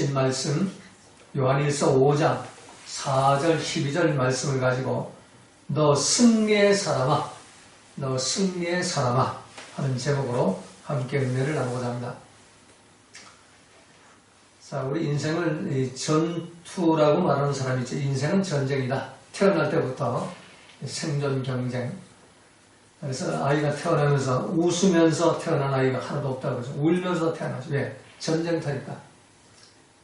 주신 말씀 요한일서 5장 4절 12절 말씀을 가지고 너 승리의 사람아 너 승리의 사람아 하는 제목으로 함께 은혜를 나누고자 합니다. 자, 우리 인생을 전투라고 말하는 사람이 있죠. 인생은 전쟁이다. 태어날 때부터 생존 경쟁. 그래서 아이가 태어나면서 웃으면서 태어난 아이가 하나도 없다고 그러죠. 울면서 태어나죠. 왜? 전쟁터니까.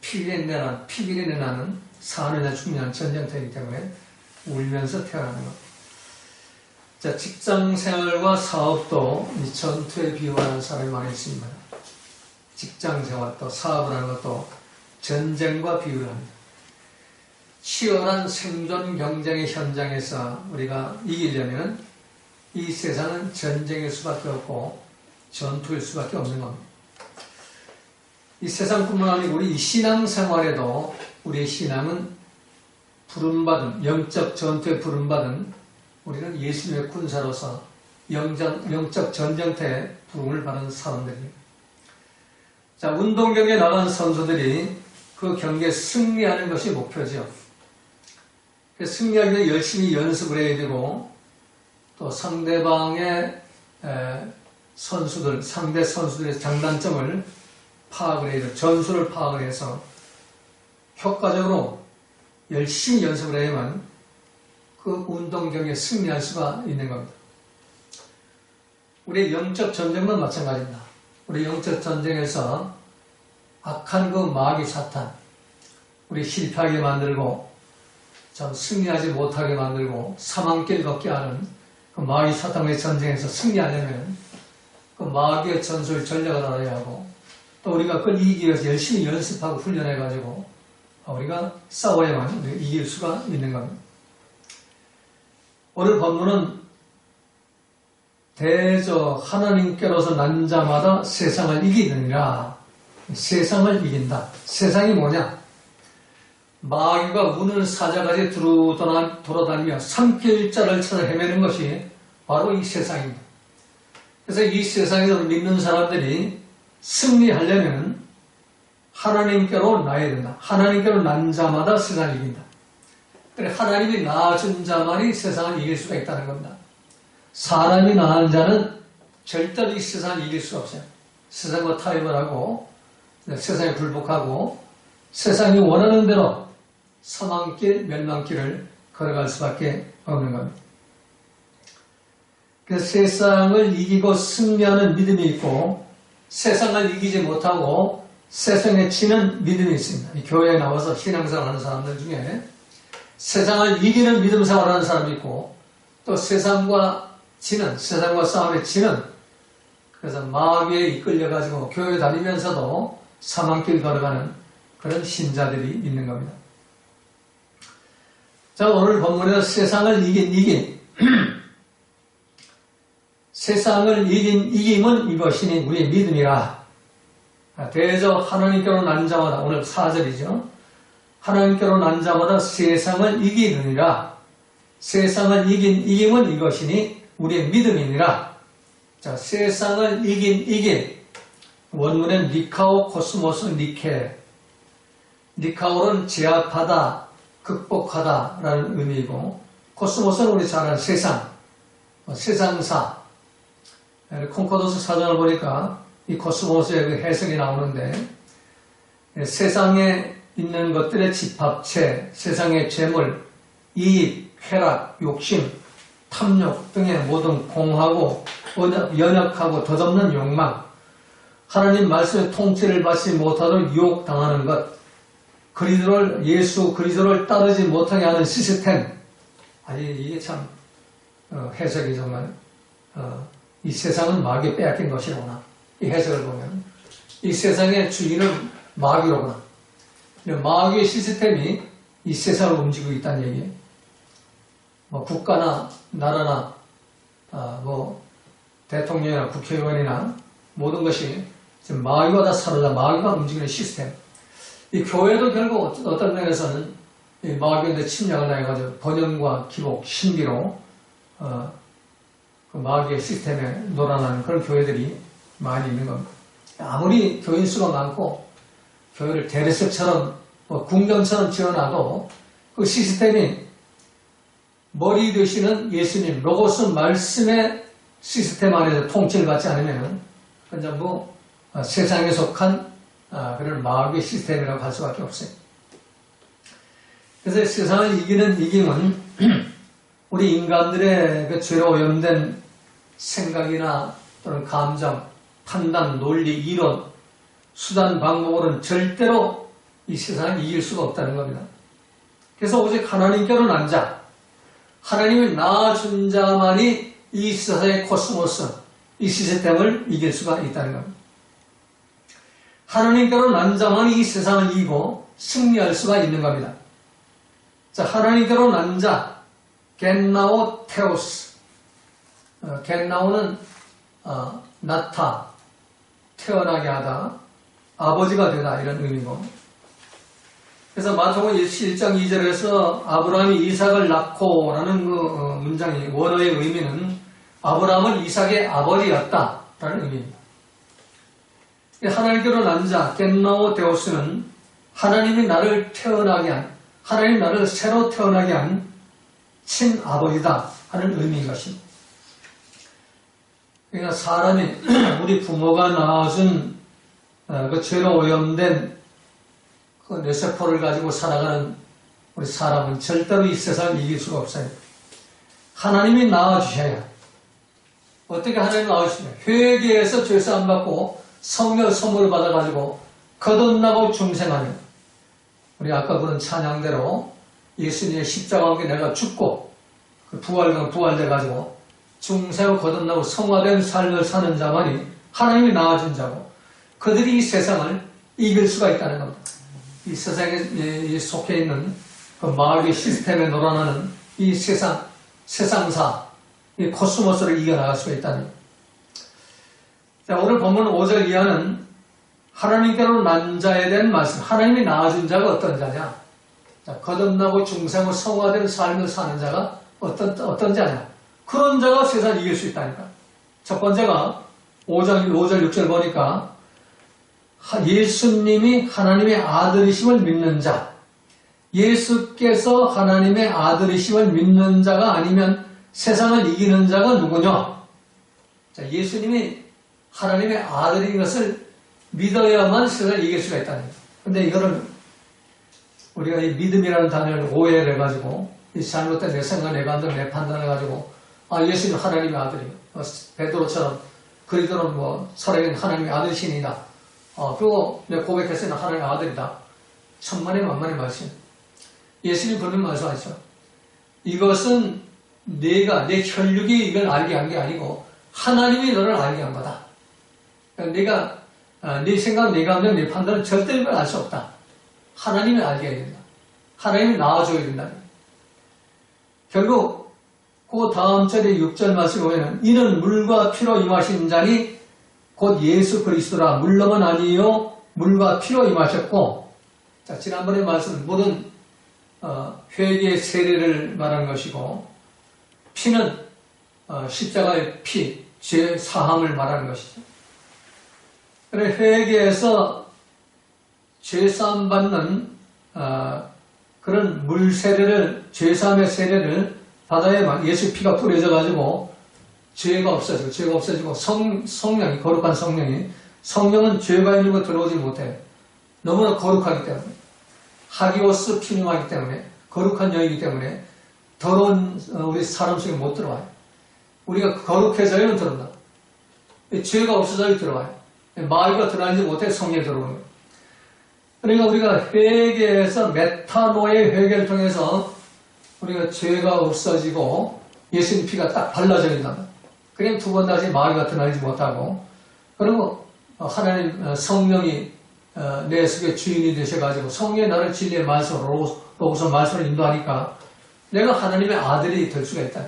피비린내 나, 피비린내 나는 사느냐 죽느냐 전쟁터이기 때문에 울면서 태어나는 것. 자, 직장 생활과 사업도 이 전투에 비유하는 사람이 많이 있습니다. 직장 생활 또 사업을 하는 것도 전쟁과 비유를 합니다. 치열한 생존 경쟁의 현장에서 우리가 이기려면 이 세상은 전쟁일 수밖에 없고 전투일 수밖에 없는 겁니다. 이 세상뿐만 아니고 우리 신앙생활에도 우리의 신앙은 부름받은 영적 전투에 부름받은 우리는 예수님의 군사로서 영적, 영적 전쟁터에 부름을 받은 사람들입니다. 자, 운동 경기에 나간 선수들이 그 경기에 승리하는 것이 목표죠. 승리하기 위해 열심히 연습을 해야 되고 또 상대방의 선수들, 상대 선수들의 장단점을 파악을 해야 전술을 파악을 해서 효과적으로 열심히 연습을 해야만 그 운동 경기에 승리할 수가 있는 겁니다. 우리의 영적 전쟁도 마찬가지입니다. 우리 영적 전쟁에서 악한 그 마귀 사탄, 우리 실패하게 만들고 참 승리하지 못하게 만들고 사망길 걷게 하는 그 마귀 사탄의 전쟁에서 승리하려면 그 마귀의 전술 전략을 알아야 하고 또 우리가 그걸 이기기 위해서 열심히 연습하고 훈련해가지고 우리가 싸워야만 이길 수가 있는 겁니다. 오늘 본문은 대저 하나님께로서 난 자마다 세상을 이기느니라 세상을 이긴다. 세상이 뭐냐? 마귀가 문을 사자까지 돌아다니며 삼킬자를 찾아 헤매는 것이 바로 이 세상입니다. 그래서 이 세상에서 믿는 사람들이 승리하려면 하나님께로 나야 된다. 하나님께로 난 자마다 세상을 이긴다. 그래 하나님이 낳아준 자만이 세상을 이길 수가 있다는 겁니다. 사람이 낳은 자는 절대로 이 세상을 이길 수 없어요. 세상과 타협을 하고 세상에 굴복하고 세상이 원하는 대로 사망길, 멸망길을 걸어갈 수밖에 없는 겁니다. 그 세상을 이기고 승리하는 믿음이 있고 세상을 이기지 못하고 세상에 치는 믿음이 있습니다. 교회에 나와서 신앙생활 하는 사람들 중에 세상을 이기는 믿음 생활 하는 사람이 있고 또 세상과 지는 세상과 싸움에 지는 그래서 마귀에 이끌려가지고 교회 다니면서도 사망길 걸어가는 그런 신자들이 있는 겁니다. 자, 오늘 본문에서 세상을 이긴 이긴 세상을 이긴 이김은 이것이니 우리의 믿음이라. 대저 하나님께로 난 자마다 오늘 4절이죠. 하나님께로 난 자마다 세상을 이기느니라. 세상을 이긴 이김은 이것이니 우리의 믿음이니라. 자, 세상을 이긴 이김. 원문은 니카오 코스모스 니케. 니카오는 제압하다, 극복하다라는 의미이고, 코스모스는 우리 잘 아는 세상, 뭐 세상사. 콩코더스 사전을 보니까 이 코스모스의 그 해석이 나오는데, 세상에 있는 것들의 집합체, 세상의 재물, 이익, 쾌락, 욕심, 탐욕 등의 모든 공하고 연약하고 덧없는 욕망, 하나님 말씀의 통치를 받지 못하도록 유혹당하는 것, 그리스도를 예수 그리스도를 따르지 못하게 하는 시스템. 아니 이게 참 어, 해석이 정말 어, 이 세상은 마귀 빼앗긴 것이로구나. 이 해석을 보면 이 세상의 주인은 마귀로구나. 마귀의 시스템이 이 세상을 움직이고 있다는 얘기예요. 뭐 국가나 나라나 아, 뭐 대통령이나 국회의원이나 모든 것이 지금 마귀가 다 사로잡, 마귀가 움직이는 시스템. 이 교회도 결국 어떤 면에서는 마귀한테 침략을 해가지고 번영과 기복, 신비로 어, 그 마귀의 시스템에 놀아나는 그런 교회들이 많이 있는 겁니다. 아무리 교인 수가 많고 교회를 대리석처럼 뭐 궁전처럼 지어놔도 그 시스템이 머리 되시는 예수님 로고스 말씀의 시스템 안에서 통치를 받지 않으면 그건 전부 어, 세상에 속한 아, 그런 마귀의 시스템이라고 할 수밖에 없어요. 그래서 세상을 이기는 이김은 우리 인간들의 그 죄로 오염된 생각이나 또는 감정, 판단, 논리, 이론, 수단, 방법으로는 절대로 이 세상을 이길 수가 없다는 겁니다. 그래서 오직 하나님께로 난 자, 하나님을 낳아준 자만이 이 세상의 코스모스, 이 시스템을 이길 수가 있다는 겁니다. 하나님께로 난 자만이 이 세상을 이기고 승리할 수가 있는 겁니다. 자, 하나님께로 난 자, 겐나오 테오스. 어, 겐나오는 어, 나타, 태어나게 하다, 아버지가 되다 이런 의미고. 그래서 마태복음 1장 2절에서 아브라함이 이삭을 낳고라는 그 어, 문장이 원어의 의미는 아브라함은 이삭의 아버지였다라는 의미입니다. 하나님께로 난 자, 겐나오 데오스는 하나님이 나를 태어나게 한, 하나님 나를 새로 태어나게 한 친아버지다 하는 의미인 것입니다. 그러니까 사람이 우리 부모가 낳아준 어, 그 죄로 오염된 그 뇌세포를 가지고 살아가는 우리 사람은 절대로 이 세상을 이길 수가 없어요. 하나님이 낳아주셔야 어떻게 하나님 낳아주시냐 회개해서 죄사함 받고 성령 선물을 받아가지고 거듭나고 중생하는 우리 아까 그런 찬양대로 예수님의 십자가 함께 내가 죽고 그 부활과 부활돼가지고 중생을 거듭나고 성화된 삶을 사는 자만이 하나님이 낳아준 자고 그들이 이 세상을 이길 수가 있다는 겁니다. 이 세상에 속해 있는 그 마귀의 시스템에 놀아나는 이 세상, 세상사, 이 코스모스를 이겨나갈 수가 있다는. 자, 오늘 본문 5절 이하는 하나님께로 난 자에 대한 말씀, 하나님이 낳아준 자가 어떤 자냐? 자, 거듭나고 중생을 성화된 삶을 사는 자가 어떤, 어떤 자냐? 그런 자가 세상을 이길 수 있다니까. 첫 번째가 5절, 5절, 6절 보니까 예수님이 하나님의 아들이심을 믿는 자. 예수께서 하나님의 아들이심을 믿는 자가 아니면 세상을 이기는 자가 누구냐? 자, 예수님이 하나님의 아들인 것을 믿어야만 세상을 이길 수가 있다는 거예요. 근데 이거를 우리가 이 믿음이라는 단어를 오해를 해가지고 이 잘못된 내 생각, 내 감정, 내 판단을 가지고 아 예수님 하나님의 아들이에요. 어, 베드로처럼 그리도는 뭐 살아있는 하나님의 아들이시니다 어, 그리고 내 고백했으니 하나님의 아들이다. 천만의 만만의 말씀. 예수님 분명 말씀하죠. 이것은 내가 내 혈육이 이걸 알게 한 게 아니고 하나님이 너를 알게 한 거다. 그러니까 내가 아, 네 생각, 네 감정, 네 판단은 절대 이걸 알수 없다. 하나님이 알게 해야 된다. 하나님이 나와줘야 된다. 결국 그 다음 절에 6절 말씀 보면 이는 물과 피로 임하신 자니 곧 예수 그리스도라 물로만 아니요 물과 피로 임하셨고 자, 지난번에 말씀 모든 어, 회개의 세례를 말한 것이고 피는 어, 십자가의 피, 죄 사함을 말하는 것이죠. 그래 회개에서 죄사함 받는 어, 그런 물 세례를 죄사함의 세례를 바다에 예수 피가 뿌려져 가지고 죄가 없어지고 죄가 없어지고 성 성령이 거룩한 성령이 성령은 죄가 있는 거 들어오지 못해 너무나 거룩하기 때문에 하기오스 피능하기 때문에 거룩한 영이기 때문에 더러운 어, 우리 사람 속에 못 들어와요. 우리가 거룩해져야만 들어온다. 죄가 없어져야 들어와요. 마귀가 들어가지 못해 성령이 들어오는 거예요. 그러니까 우리가 회개에서 메타노의 회개를 통해서 우리가 죄가 없어지고 예수님 피가 딱 발라져있다. 그냥 두 번 다시 마귀가 드러나지 못하고 그리고 하나님 어, 성령이 어, 내 속에 주인이 되셔가지고 성령이 나를 진리의 말씀으로 로고서 말씀을 인도하니까 내가 하나님의 아들이 될 수가 있다.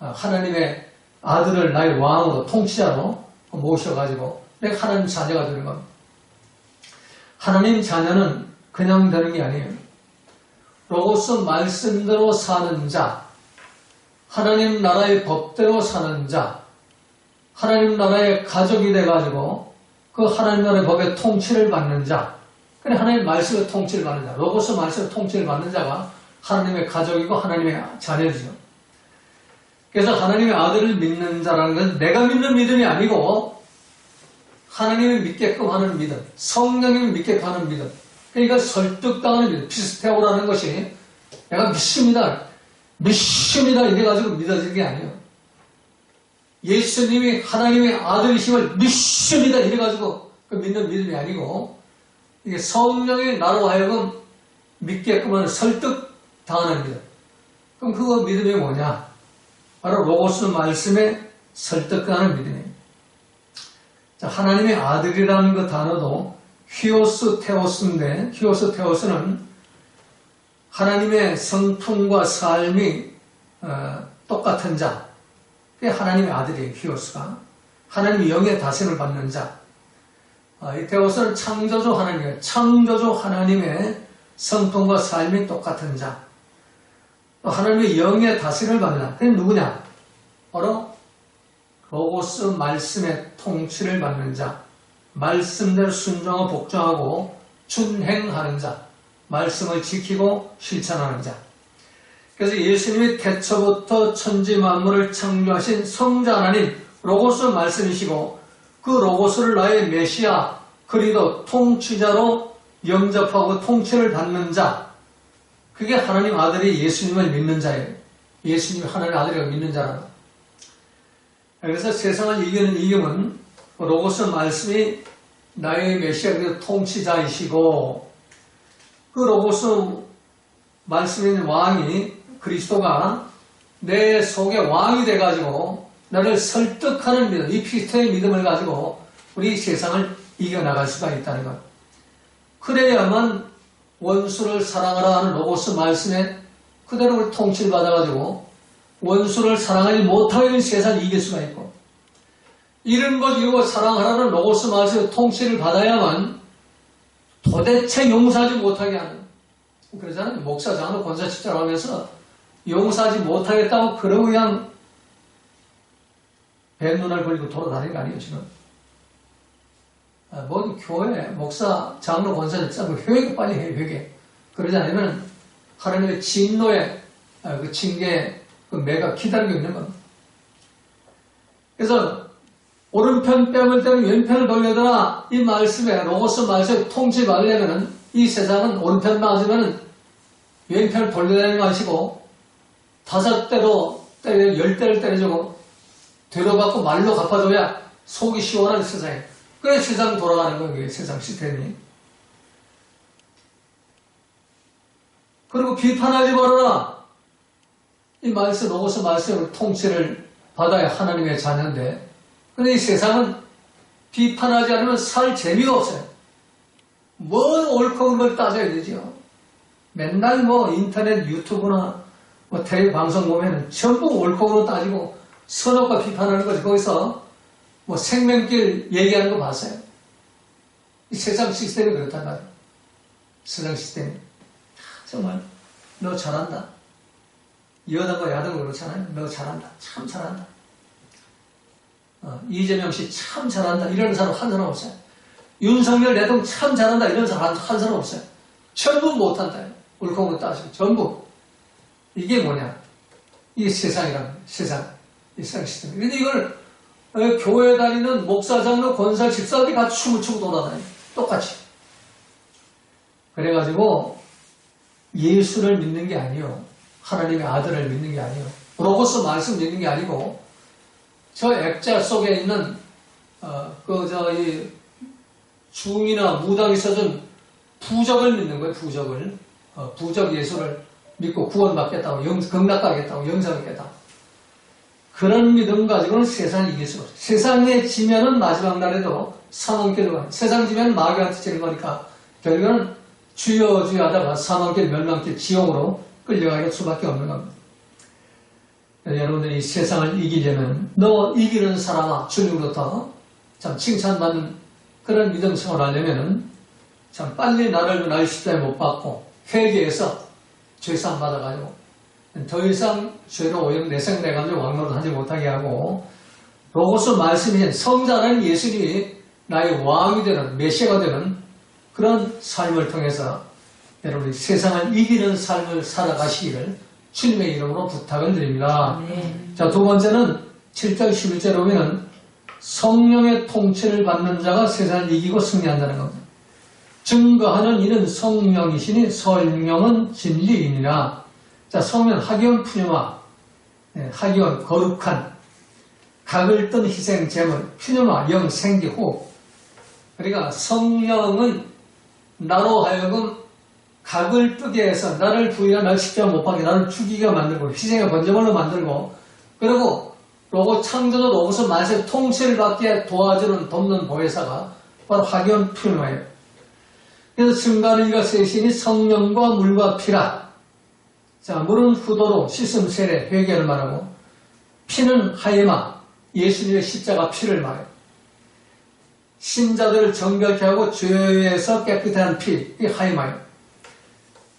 어, 하나님의 아들을 나의 왕으로 통치자로 모셔가지고 내가 하나님 자녀가 되는 겁니다. 하나님 자녀는 그냥 되는 게 아니에요. 로고스 말씀대로 사는 자, 하나님 나라의 법대로 사는 자, 하나님 나라의 가족이 돼가지고 그 하나님 나라의 법의 통치를 받는 자, 그래 하나님의 말씀의 통치를 받는 자, 로고스 말씀의 통치를 받는 자가 하나님의 가족이고 하나님의 자녀죠. 그래서 하나님의 아들을 믿는 자라는 건 내가 믿는 믿음이 아니고 하나님이 믿게끔 하는 믿음, 성령님이 믿게끔 하는 믿음. 그러니까 설득당하는 믿음, 피스테오라는 것이 내가 믿습니다. 믿습니다. 이래가지고 믿어지는 게 아니에요. 예수님이 하나님의 아들이심을 믿습니다. 이래가지고 그 믿는 믿음이 아니고 이게 성령의 나로 하여금 믿게끔 하는 설득당하는 믿음. 그럼 그거 믿음이 뭐냐? 바로 로고스 말씀에 설득하는 믿음이에요. 자, 하나님의 아들이라는 그 단어도 히오스 테오스인데 히오스 테오스는 하나님의 성품과 삶이 어, 똑같은 자. 그게 하나님의 아들이에요. 히오스가. 하나님의 영의 다스림을 받는 자. 어, 이 테오스는 창조주 하나님이에요. 창조주 하나님의 성품과 삶이 똑같은 자. 또 하나님의 영의 다스림을 받는 자. 그게 누구냐? 바로 로고스 말씀의 통치를 받는 자. 말씀대로 순종하고 복종하고 준행하는 자. 말씀을 지키고 실천하는 자. 그래서 예수님이 태초부터 천지 만물을 창조하신 성자 하나님 로고스 말씀이시고 그 로고스를 나의 메시아 그리도 통치자로 영접하고 통치를 받는 자 그게 하나님 아들이 예수님을 믿는 자예요. 예수님이 하나님 아들이라고 믿는 자라는 그래서 세상을 이기는 이김은 로고스 말씀이 나의 메시아 그리도 통치자이시고 그 로고스 말씀인 왕이 그리스도가 내 속에 왕이 돼가지고 나를 설득하는 믿음, 이 피스토의 믿음을 가지고 우리 세상을 이겨나갈 수가 있다는 것. 그래야만 원수를 사랑하라 하는 로고스 말씀에 그대로 통치를 받아가지고 원수를 사랑하지 못하게 된 세상을 이길 수가 있고 이런 것 이루고 사랑하라는 로고스 말씀의 통치를 받아야만 도대체 용서하지 못하게 하는 그러잖아요. 목사 장로 권사 집사를 하면서 용서하지 못하겠다고 그러고 그냥 뱃눈을 걸리고 돌아다니는 거 아니에요 지금. 아, 뭔 교회 목사 장로 권사 집사 그 회개 빨리 해 회개. 그러지 않으면 하나님의 진노의 아, 그 징계 그 매가 기다리고 있는 겁니다. 그래서 오른편 뺨을 때는 왼편을 돌려더라. 이 말씀에 로고스 말씀에 통치 받으려면은 이 세상은 오른편 맞으면은 왼편을 돌려다니는 것이고 다섯 대로 때려 열 대를 때려주고 되로받고 말로 갚아줘야 속이 시원한 세상에. 그래 세상 돌아가는 거예요 세상 시스템이. 그리고 비판하지 말아라 이 말씀 로고스 말씀을 통치를 받아야 하나님의 자녀인데 근데 이 세상은 비판하지 않으면 살 재미가 없어요. 뭘 옳고 그른 걸 따져야 되죠 맨날 뭐 인터넷 유튜브나 뭐 텔레 방송 보면은 전부 옳고 그름 따지고 선호과 비판하는 거지. 거기서 뭐 생명길 얘기하는 거 봤어요? 이 세상 시스템이 그렇단 말이에요. 세상 시스템이. 정말 너 잘한다 여당과 야당은 그렇잖아요. 너 잘한다. 참 잘한다. 어, 이재명 씨 참 잘한다. 이런 사람 한 사람 없어요. 윤석열 대통령 참 잘한다. 이런 사람 한 사람 없어요. 전부 못한다. 옳고 따지고 전부. 이게 뭐냐? 이게 세상이란 세상. 이 세상 시스템. 근데 이걸 어, 교회 다니는 목사, 장로, 권사, 집사들이 같이 춤을 추고 돌아다녀요. 똑같이. 그래가지고 예수를 믿는 게 아니에요. 하나님의 아들을 믿는 게 아니에요. 로고스 말씀 믿는 게 아니고 저 액자 속에 있는 어, 그저이 중이나 무당이 써준 부적을 믿는 거예요. 부적을 어, 부적 예수를 믿고 구원받겠다고 영, 극락가겠다고 영생하겠다. 그런 믿음 가지고는 세상을 이길 수가 없어요. 세상에 지면은 마지막 날에도 사망길을 가요. 세상 지면 마귀한테 지는 거니까 결국은 주여 주여 하다가 사망길 멸망길 지옥으로 끌려갈 수밖에 없는 겁니다. 여러분들이 세상을 이기려면 너 이기는 사람아 주님으로부터 참 칭찬받는 그런 믿음 생활을 하려면 참 빨리 나를 날 십자에 못 받고 회개해서 죄상 받아가지고 더 이상 죄로 오염 내생돼가지고 왕노릇 하지 못하게 하고 로고스 말씀이신 성자는 예수님이 나의 왕이 되는 메시아가 되는 그런 삶을 통해서 여러분이 세상을 이기는 삶을 살아가시기를 주님의 이름으로 부탁을 드립니다. 아멘. 자, 두 번째는 7절 11절에 보면은 성령의 통치를 받는 자가 세상을 이기고 승리한다는 겁니다. 증거하는 이는 성령이시니 성령은 진리이니라. 자, 성령 하기원 푸념아, 예, 하기원 거룩한, 각을 뜬 희생 제물, 푸념아 영 생기 호흡. 그러니까 성령은 나로 하여금 각을 뜨게 해서 나를 부인한 날 십자가 못 박게 나를 죽이게 만들고 희생의 번제물로 만들고 그리고 로고 창조자 로고서 만세 통치를 받게 도와주는 돕는 보혜사가 바로 학연 푸념이에요. 그래서 증가는 이가 세신이 성령과 물과 피라. 자, 물은 후도로 씻음 세례 회개를 말하고 피는 하예마 예수님의 십자가 피를 말해요. 신자들을 정결케 하고 죄에서 깨끗게 한 피, 이 하예마예요.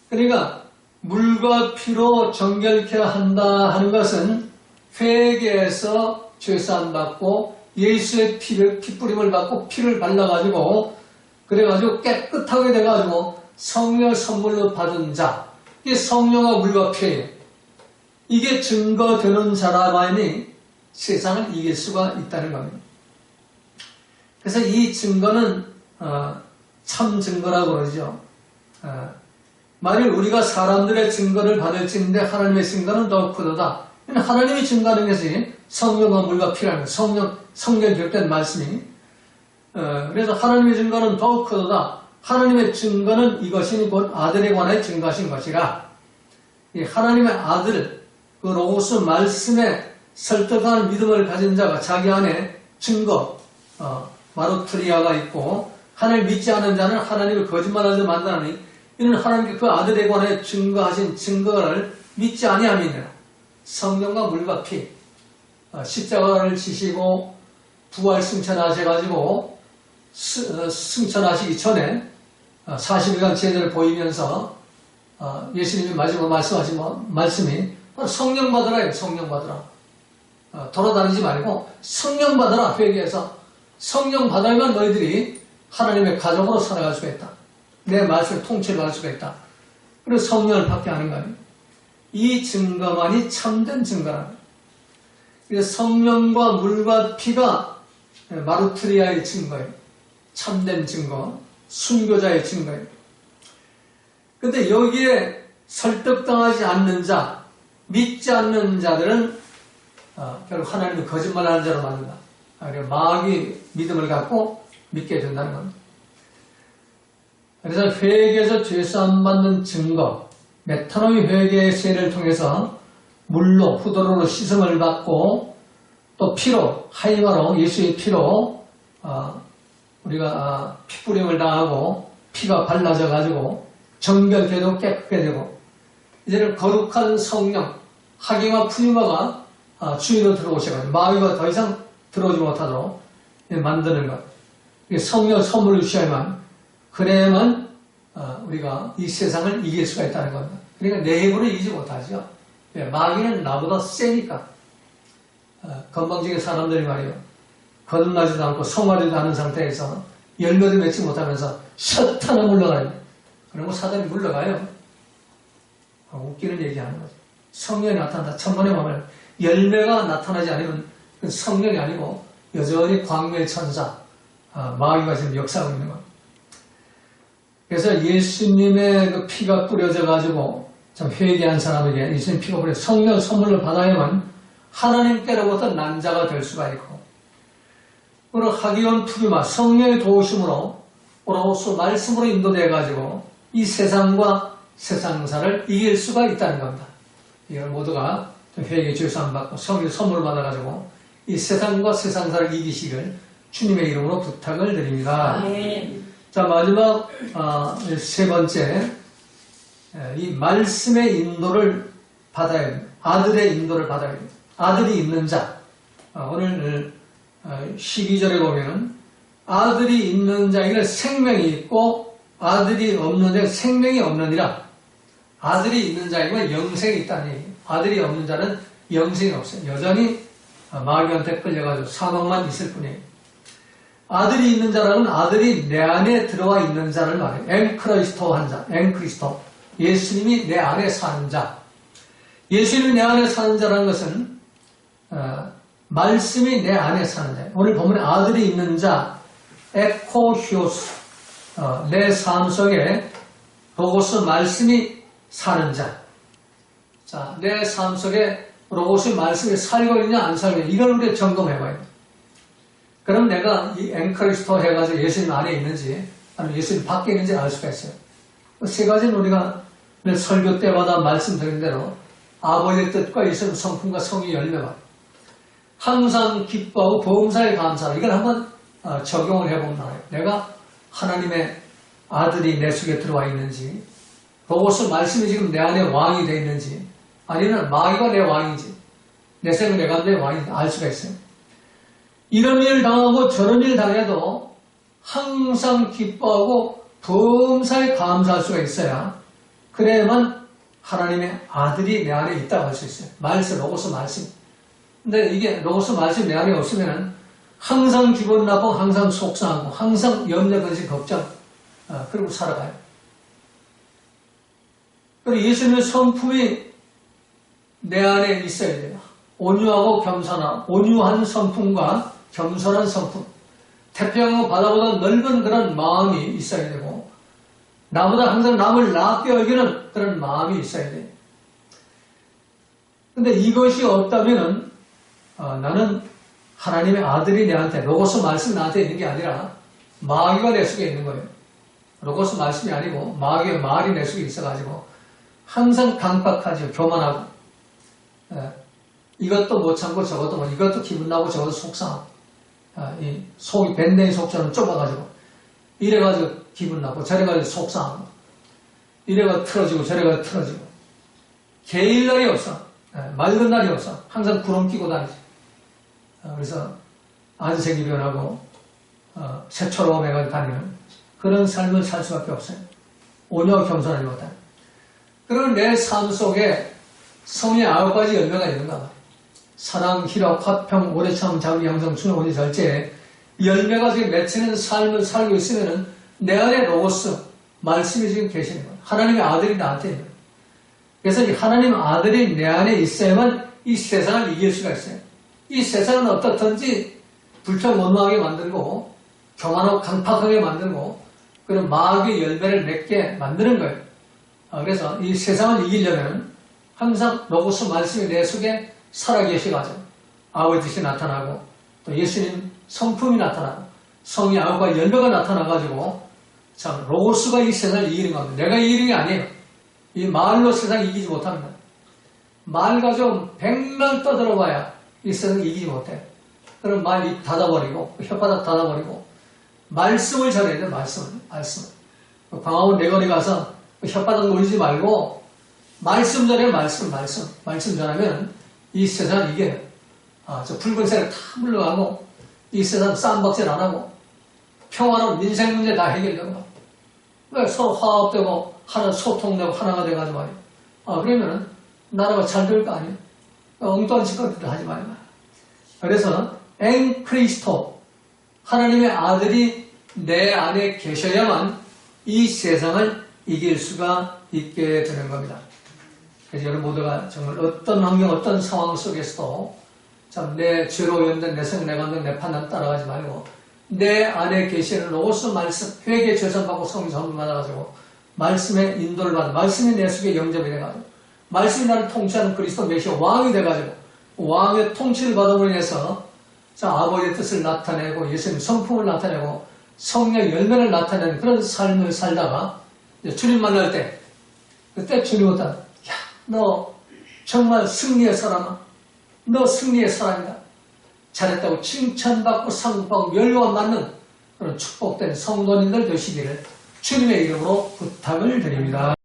그러니까 물과 피로 정결케 한다 하는 것은 회개에서 죄사함 받고 예수의 피를 피뿌림을 받고 피를 발라가지고 그래가지고 깨끗하게 돼가지고 성령 선물로 받은 자 이게 성령과 물과 피예요. 이게 증거되는 자라만이 세상을 이길 수가 있다는 겁니다. 그래서 이 증거는 어, 참 증거라고 그러죠. 어, 만일 우리가 사람들의 증거를 받을지인데 하나님의 증거는 더 크도다. 하나님이 증거하는 것이 성령과 물과 피라는. 성령, 성경 결된 말씀이. 어, 그래서 하나님의 증거는 더욱 크도다. 하나님의 증거는 이것이니 곧 아들에 관하여 증거하신 것이라. 이 하나님의 아들, 그 로고스 말씀에 설득하는 믿음을 가진 자가 자기 안에 증거, 어, 마루트리아가 있고, 하나님 믿지 않은 자는 하나님을 거짓말하지 만드나니, 이는 하나님께 그 아들에 관해 증거하신 증거를 믿지 아니함이니라. 성령과 물과 피, 어, 십자가를 지시고 부활 승천하셔가지고 스- 어, 승천하시기 전에 40일간 제자를 보이면서 어, 예수님이 마지막 말씀하신 뭐- 말씀이 성령 받으라예요. 성령 받으라. 어, 돌아다니지 말고 성령 받으라 회개해서 성령 받아야만 너희들이 하나님의 가족으로 살아갈 수가 있다. 내 말씀을 통치를 할 수가 있다. 그래서 성령을 받게 하는 거예요. 이 증거만이 참된. 그래서 성령과 물과 피가 마루트리아의 증거예요. 참된 증거, 순교자의 증거예요. 근데 여기에 설득당하지 않는 자, 믿지 않는 자들은 어, 결국 하나님을 거짓말하는 자로 만든다. 아, 그리고 마귀 믿음을 갖고 믿게 된다는 겁니다. 그래서 회개에서 죄사함 받는 증거, 메타노이 회개의 세례를 통해서 물로 후도로로 씻음을 받고 또 피로 하이마로 예수의 피로 어, 우리가 아, 피뿌림을 당하고 피가 발라져 가지고 정결되고 깨끗게 되고 이제는 거룩한 성령 하기와 푸니마가 아, 주인으로 들어오셔가지고 마귀가 더 이상 들어오지 못하도록 만드는 것. 성령 선물을 주셔야만 그래야만 어, 우리가 이 세상을 이길 수가 있다는 겁니다. 그러니까 내 힘으로 이기지 못하죠. 예, 마귀는 나보다 세니까. 어, 건방지게 사람들이 말이에요. 거듭나지도 않고 성화되지도 않은 상태에서 열매도 맺지 못하면서 셔 하나 물러가요. 그러고 사단이 물러가요. 아, 웃기는 얘기 하는 거죠. 성령이 나타난다. 천만의 마음을 열매가 나타나지 않으면 성령이 아니고 여전히 광명의 천사, 아, 마귀가 지금 역사하고 있는 겁니다. 그래서 예수님의 그 피가 뿌려져 가지고 좀 회개한 사람에게 예수님 피가 뿌려 성령 선물을 받아야만 하나님께로부터 난 자가 될 수가 있고 그리고 하기원 푸기마 성령의 도우심으로 오라오스 말씀으로 인도돼 가지고 이 세상과 세상사를 이길 수가 있다는 겁니다. 이걸 모두가 회개 죄수함 받고 성령 선물을 받아 가지고 이 세상과 세상사를 이기시길 주님의 이름으로 부탁을 드립니다. 아멘. 자, 마지막, 아, 세 번째, 에, 이 말씀의 인도를 받아야 됩니다. 아들의 인도를 받아야 됩니다. 아들이 있는 자. 아, 오늘 어, 12절에 보면은 아들이 있는 자에게는 생명이 있고 아들이 없는 자에게 생명이 없느니라. 아들이 있는 자에게는 영생이 있다니. 아들이 없는 자는 영생이 없어요. 여전히 아, 마귀한테 끌려가지고 사망만 있을 뿐이에요. 아들이 있는 자라는 아들이 내 안에 들어와 있는 자를 말해요. 앵크리스토 한 자, 앵크리스토. 예수님이 내 안에 사는 자. 예수님이 내 안에 사는 자라는 것은 어, 말씀이 내 안에 사는 자. 오늘 보면 아들이 있는 자, 에코히오스. 어, 내 삶 속에 로고스 말씀이 사는 자. 자, 내 삶 속에 로고스 말씀이 살고 있냐 안 살고 있냐 이걸 우리가 점검해봐야 돼. 그럼 내가 이 앵커리스토 해가지고 예수님 안에 있는지 아니면 예수님 밖에 있는지 알 수가 있어요. 그세 가지는 우리가 늘 설교 때마다 말씀드린 대로 아버지의 뜻과 예수님 성품과 성의 열매가 항상 기뻐하고 보험사에 감사하고 이걸 한번 어, 적용을 해보면 알아요. 내가 하나님의 아들이 내 속에 들어와 있는지 로고스 말씀이 지금 내 안에 왕이 되어 있는지 아니면 마귀가 내 왕인지 내 생을 내가 내 왕인지 알 수가 있어요. 이런 일 당하고 저런 일 당해도 항상 기뻐하고 범사에 감사할 수가 있어야 그래야만 하나님의 아들이 내 안에 있다고 할 수 있어요. 말씀, 로고스 말씀. 근데 이게 로고스 말씀 내 안에 없으면 항상 기분 나쁘고 항상 속상하고 항상 염려, 근심, 걱정 어, 그리고 살아가요. 그리고 예수님의 성품이 내 안에 있어야 돼요. 온유하고 겸손한 온유한 성품과 겸손한 성품, 태평양 바다보다 넓은 그런 마음이 있어야 되고 나보다 항상 남을 낫게 여기는 그런 마음이 있어야 돼요. 근데 이것이 없다면은 어, 나는 하나님의 아들이 내한테 로고스 말씀이 나한테 있는 게 아니라 마귀가 내 속에 있는 거예요. 로고스 말씀이 아니고 마귀의 말이 내 속에 있어가지고 항상 강박하죠. 교만하고 예, 이것도 못 참고 저것도 못 이것도 기분 나고 저것도 속상하고 아, 이 속이 밴댕이 속처럼 좁아가지고 이래가지고 기분 나고 저래가지고 속상하고. 이래가 틀어지고 저래가 틀어지고. 개일 날이 없어. 예, 맑은 날이 없어. 항상 구름 끼고 다니지. 어, 그래서 안색이 변하고 어, 새처럼 해가지고 다니는 그런 삶을 살 수밖에 없어요. 온유와 겸손하지 못한 그런 내 삶 속에 성의 아홉 가지 열매가 있는가 봐 사랑, 희락, 화평, 오래 참, 자비, 양성, 순호, 오지, 절제 이 열매가 지금 맺히는 삶을 살고 있으면은 내 안에 로고스 말씀이 지금 계시는 거예요. 하나님의 아들이 나한테 있는 거예요. 그래서 이 하나님 아들이 내 안에 있어야만 이 세상을 이길 수가 있어요. 이 세상은 어떻든지 불평원망하게 만들고 교만하고 강팍하게 만들고 그런 마귀의 열매를 맺게 만드는 거예요. 아, 그래서 이 세상을 이기려면 항상 로고스 말씀이 내 속에 살아계시가지고 아버지 뜻이 나타나고 또 예수님 성품이 나타나고 성의 아우가 열매가 나타나가지고 참 로고스가 이 세상을 이기는 겁니다. 내가 이기는 게 아니에요. 이 말로 세상 이기지 못합니다. 말 가지고 백날 떠들어봐야 이 세상 이기지 못해. 그럼 말이 닫아버리고 혓바닥 닫아버리고 말씀을 전해야 돼. 말씀을 말씀을. 광화문 내거리 가서 혓바닥 놀리지 말고 말씀 전해 말씀 말씀 말씀 전하면 이 세상 이게 아, 저 붉은색을 다 물러가고 이 세상 쌈박질 안 하고 평화로운 민생 문제 다 해결되고 왜 서로 화합되고 하나 소통되고 하나가 돼가지고 말이야. 아 그러면은 나라가 잘 될 거 아니야. 엉뚱한 짓거리들 하지 말고. 그래서 앵크리스토 하나님의 아들이 내 안에 계셔야만 이 세상을 이길 수가 있게 되는 겁니다. 그래서 여러분 모두가 정말 어떤 환경, 어떤 상황 속에서도 참 내 죄로 연된 내 생각, 내 감정, 내 판단 따라가지 말고 내 안에 계시는 로고스 말씀, 회개 죄선받고 성령 선물 받아가지고 말씀의 인도를 받아 말씀이 내 속에 영접이 돼가지고 말씀이 나를 통치하는 그리스도 메시아 왕이 돼가지고 왕의 통치를 받아으로 인해서 자 아버지의 뜻을 나타내고 예수님 성품을 나타내고 성령 열매를 나타내는 그런 삶을 살다가 주님 만날 때 그때 주님은 너 정말 승리의 사람아. 너 승리의 사람이다. 잘했다고 칭찬받고 상받고 멸류관 받는 그런 축복된 성도님들 되시기를 주님의 이름으로 부탁을 드립니다.